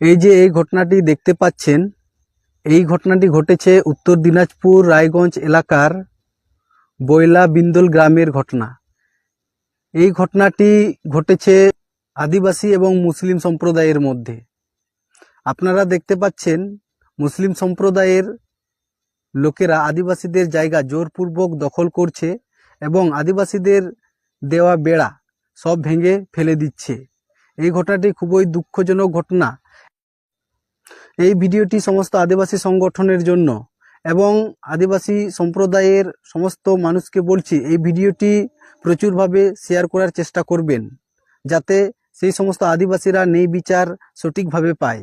এই যে এই ঘটনাটি দেখতে পাচ্ছেন, এই ঘটনাটি ঘটেছে উত্তর দিনাজপুর রায়গঞ্জ এলাকার বয়লা বিন্দল গ্রামের ঘটনা। এই ঘটনাটি ঘটেছে আদিবাসী এবং মুসলিম সম্প্রদায়ের মধ্যে। আপনারা দেখতে পাচ্ছেন, মুসলিম সম্প্রদায়ের লোকেরা আদিবাসীদের জায়গা জোরপূর্বক দখল করছে এবং আদিবাসীদের দেওয়া বেড়া সব ভেঙে ফেলে দিচ্ছে। এই ঘটনাটি খুবই দুঃখজনক ঘটনা। এই ভিডিওটি সমস্ত আদিবাসী সংগঠনের জন্য এবং আদিবাসী সম্প্রদায়ের সমস্ত মানুষকে বলছি, এই ভিডিওটি প্রচুরভাবে শেয়ার করার চেষ্টা করবেন, যাতে সেই সমস্ত আদিবাসীরা নেই বিচার সঠিকভাবে পায়।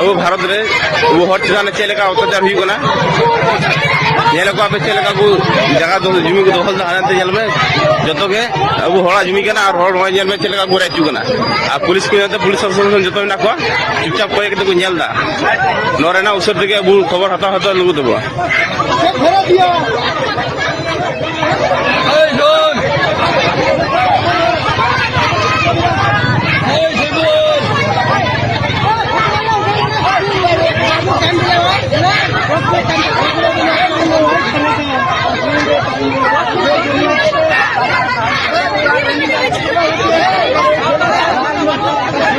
ᱟᱵᱚ ᱵᱷᱟᱨᱚᱛ ᱨᱮ ᱟᱵᱚ ᱦᱚᱲ ᱪᱮᱛᱟᱱ ᱨᱮ ᱪᱮᱫ ᱞᱮᱠᱟ ᱚᱛᱛᱟᱪᱟᱨ ᱦᱩᱭᱩᱜ ᱠᱟᱱᱟ ᱧᱮᱞ ᱟᱠᱚ ᱟᱯᱮ ᱪᱮᱫ ᱞᱮᱠᱟ ᱠᱚ ᱡᱟᱭᱜᱟ ᱫᱚ ᱡᱩᱢᱤ ᱠᱚ ᱫᱚᱠᱷᱚᱞ ᱮᱫᱟ ᱦᱟᱱᱛᱮ ᱧᱮᱞ ᱢᱮ ᱡᱚᱛᱚ ᱜᱮ ᱟᱵᱚ ᱦᱚᱲᱟᱜ ᱡᱩᱢᱤ ᱠᱟᱱᱟ ᱟᱨ ᱦᱚᱲ ᱱᱚᱜᱼᱚᱭ ᱧᱮᱞ ᱢᱮ ᱪᱮᱫ ᱞᱮᱠᱟ ᱠᱚ ᱨᱮᱡ ᱦᱚᱪᱚ ᱠᱟᱱᱟ ᱟᱨ ᱯᱩᱞᱤᱥ ᱠᱚ ᱧᱮᱞᱛᱮ ᱯᱩᱞᱤᱥ ᱥᱟᱥᱚᱱ ᱡᱚᱛᱚ ᱢᱮᱱᱟᱜ ᱠᱚᱣᱟ ᱪᱩᱯᱪᱟᱯ ᱠᱚᱭ ᱠᱟᱛᱮ ᱠᱚ ᱧᱮᱞ ᱮᱫᱟ ᱱᱚᱣᱟ ᱨᱮᱱᱟᱜ ᱩᱥᱟᱹᱨᱟ ᱛᱮᱜᱮ ᱟᱵᱚ ᱠᱷᱚᱵᱚᱨ ᱦᱟᱛᱟᱣ ᱦᱟᱛᱟᱣ ᱞᱟᱹᱜᱩ ᱛᱟᱵᱚᱣᱟ